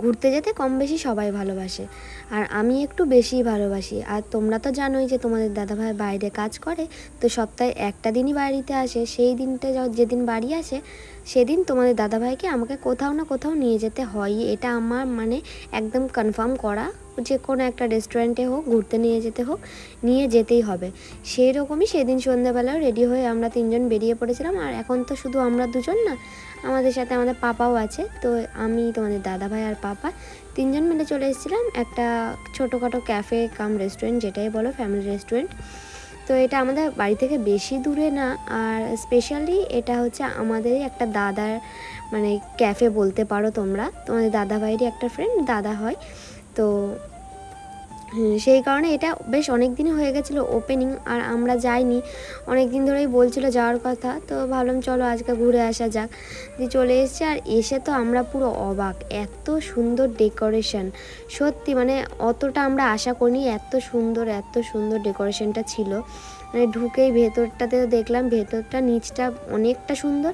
ঘুরতে যেতে কম বেশি সবাই ভালোবাসে। আর আমি একটু বেশিই ভালোবাসি। আর তোমরা তো জানোই যে তোমাদের দাদাভাই বাইরে কাজ করে, তো সপ্তাহে একটা দিনই বাড়িতে আসে। সেই দিনটা যেদিন বাড়ি আসে, সেদিন তোমাদের দাদাভাইকে আমাকে কোথাও না কোথাও নিয়ে যেতে হয় এটা আমার মানে একদম কনফার্ম করা যে কোনো একটা রেস্টুরেন্টে হোক, ঘুরতে নিয়ে যেতে হোক, নিয়ে যেতেই হবে। সেই রকমই সেদিন সন্ধ্যাবেলাও রেডি হয়ে আমরা তিনজন বেরিয়ে পড়েছিলাম। আর এখন তো শুধু আমরা দুজন না, আমাদের সাথে আমাদের পাপাও আছে। তো আমি, তোমাদের দাদাভাই আর পাপা তিনজন মিলে চলে এসেছিলাম একটা ছোটোখাটো ক্যাফে কাম রেস্টুরেন্ট যেটাই বলো ফ্যামিলি রেস্টুরেন্ট তো এটা আমাদের বাড়ি থেকে বেশি দূরে না, আর স্পেশালি এটা হচ্ছে আমাদেরই একটা দাদার মানে ক্যাফে বলতে পারো তোমরা। তোমাদের দাদা ভাইয়েরই একটা ফ্রেন্ড দাদা হয়। তো সেই কারণে এটা বেশ অনেক দিনই হয়ে গেছিল ওপেনিং আর আমরা যাইনি। অনেক দিন ধরেই বলছিল যাওয়ার কথা, তো ভাবলাম চলো আজকে ঘুরে আসা যাক। দিয়ে চলে এসেছে আর এসে তো আমরা পুরো অবাক, এত সুন্দর ডেকোরেশন সত্যি মানে অতটা আমরা আশা করিনি, এত সুন্দর এত সুন্দর ডেকোরেশনটা ছিল। মানে ঢুকেই ভেতরটাতে দেখলাম, ভেতরটা নিচটা অনেকটা সুন্দর।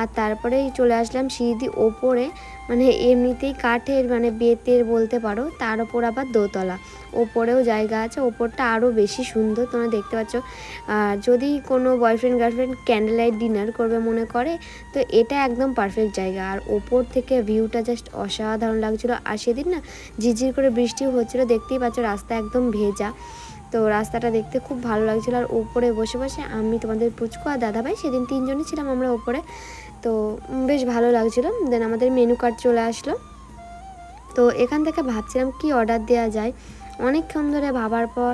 আর তারপরেই চলে আসলাম সিঁড়ি ওপরে মানে এমনিতেই কাঠের মানে বেতের বলতে পারো, তার ওপর আবার দোতলা। ওপরেও জায়গা আছে, ওপরটা আরও বেশি সুন্দর, তোমরা দেখতে পাচ্ছ। আর যদি কোনো boyfriend girlfriend candle light dinner করবে মনে করে, তো এটা একদম পারফেক্ট জায়গা। আর ওপর থেকে ভিউটা জাস্ট অসাধারণ লাগছিল। আর সেদিন না, ঝিরঝির করে বৃষ্টিও হচ্ছিল, দেখতেই পাচ্ছ রাস্তা একদম ভেজা। তো রাস্তাটা দেখতে খুব ভালো লাগছিল। আর ওপরে বসে বসে আমি তোমাদের পুচকু আর দাদাভাই সেদিন তিনজনই ছিলাম আমরা ওপরে তো বেশ ভালো লাগছিল। দেন আমাদের মেনু কার্ড চলে আসলো। তো এখান থেকে ভাবছিলাম কি অর্ডার দেওয়া যায়। অনেকক্ষণ ধরে ভাবার পর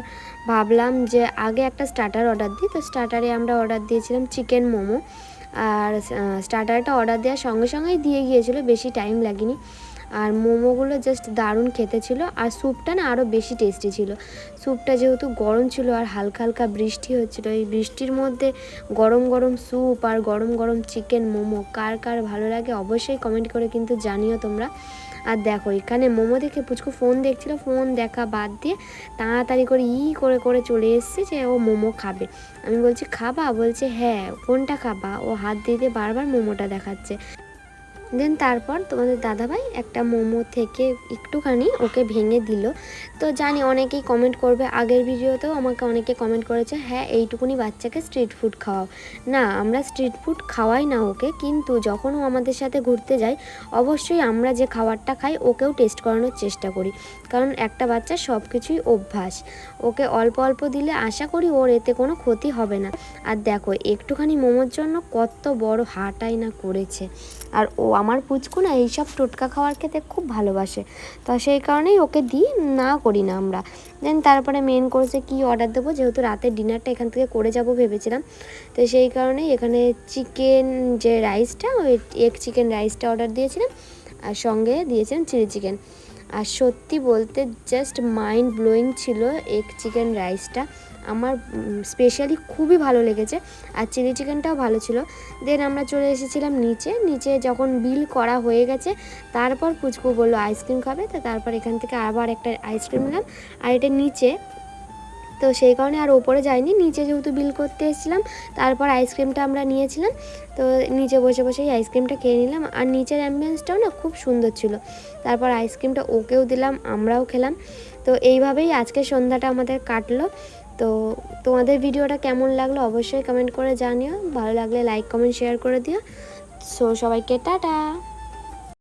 ভাবলাম যে আগে একটা স্টার্টার অর্ডার দিই। তো স্টার্টারে আমরা অর্ডার দিয়েছিলাম চিকেন মোমো। আর স্টার্টারটা অর্ডার দেওয়ার সঙ্গে সঙ্গেই দিয়ে গিয়েছিল, বেশি টাইম লাগেনি। আর মোমোগুলো জাস্ট দারুণ খেতে ছিল আর স্যুপটা না আরও বেশি টেস্টি ছিল। স্যুপটা যেহেতু গরম ছিল আর হালকা হালকা বৃষ্টি হচ্ছিল, এই বৃষ্টির মধ্যে গরম গরম স্যুপ আর গরম গরম চিকেন মোমো কার কার ভালো লাগে অবশ্যই কমেন্ট করে কিন্তু জানিও তোমরা। আর দেখো, এখানে মোমো দেখে পুচকু ফোন দেখছিল ফোন দেখা বাদ দিয়ে তাড়াতাড়ি করে ই করে করে চলে এসছে যে ও মোমো খাবে। আমি বলছি, খাবা? বলছে হ্যাঁ। কোনটা খাবা? ও হাত দিয়ে দিয়ে বারবার মোমোটা দেখাচ্ছে। দেন তারপর তোমাদের দাদাভাই একটা মোমো থেকে একটুখানি ওকে ভেঙে দিল। তো জানি অনেকেই কমেন্ট করবে, আগের ভিডিওতেও আমাকে অনেকে কমেন্ট করেছে হ্যাঁ এইটুকুনি বাচ্চাকে স্ট্রিট ফুড খাওয়াও। না, আমরা স্ট্রিট ফুড খাওয়াই না ওকে, কিন্তু যখন ও আমাদের সাথে ঘুরতে যায়, অবশ্যই আমরা যে খাবারটা খাই, ওকেও টেস্ট করানোর চেষ্টা করি। কারণ একটা বাচ্চা সব কিছুই অভ্যাস। ওকে অল্প অল্প দিলে আশা করি ওর এতে কোনো ক্ষতি হবে না। আর দেখো, একটুখানি মোমোর জন্য কত বড় হাটাই না করেছে। আর ও আমার পুচকু না এইসব টোটকা খাওয়ার খেতে খুব ভালোবাসে। তো সেই কারণেই ওকে দিই, না করি না আমরা। দেন তারপরে মেন কোর্সে কি অর্ডার দেবো? যেহেতু রাতের ডিনারটা এখান থেকে করে যাব ভেবেছিলাম। তো সেই কারণেই এখানে চিকেন যে রাইসটা ওই এগ চিকেন রাইসটা অর্ডার দিয়েছিলাম। আর সঙ্গে দিয়েছিলাম চিলি চিকেন আর সত্যি বলতে জাস্ট মাইন্ড ব্লোয়িং ছিল এগ চিকেন রাইসটা আমার স্পেশালি খুবই ভালো লেগেছে আর চিলি চিকেনটাও ভালো ছিল। দেন আমরা চলে এসেছিলাম নিচে। নিচে যখন বিল করা হয়ে গেছে, তারপর পুচকু বলল আইসক্রিম খাবে, তো তারপর এখান থেকে আবার একটা আইসক্রিম নিলাম। আর এটা নিচে, তো সেই কারণে আর ওপরে যাইনি। নিচে যেহেতু বিল করতে এসেছিলাম, তারপর আইসক্রিমটা আমরা নিয়েছিলাম, তো নিচে বসে বসেই আইসক্রিমটা খেয়ে নিলাম। আর নিচের অ্যাম্বিয়েন্সটাও না খুব সুন্দর ছিল। তারপর আইসক্রিমটা ওকেও দিলাম, আমরাও খেলাম। তো এইভাবেই আজকে সন্ধ্যাটা আমাদের কাটলো। তো তোমাদের ভিডিওটা কেমন লাগল অবশ্যই কমেন্ট করে জানিও। ভালো লাগলে লাইক কমেন্ট শেয়ার করে দিও। সো সবাইকে টাটা!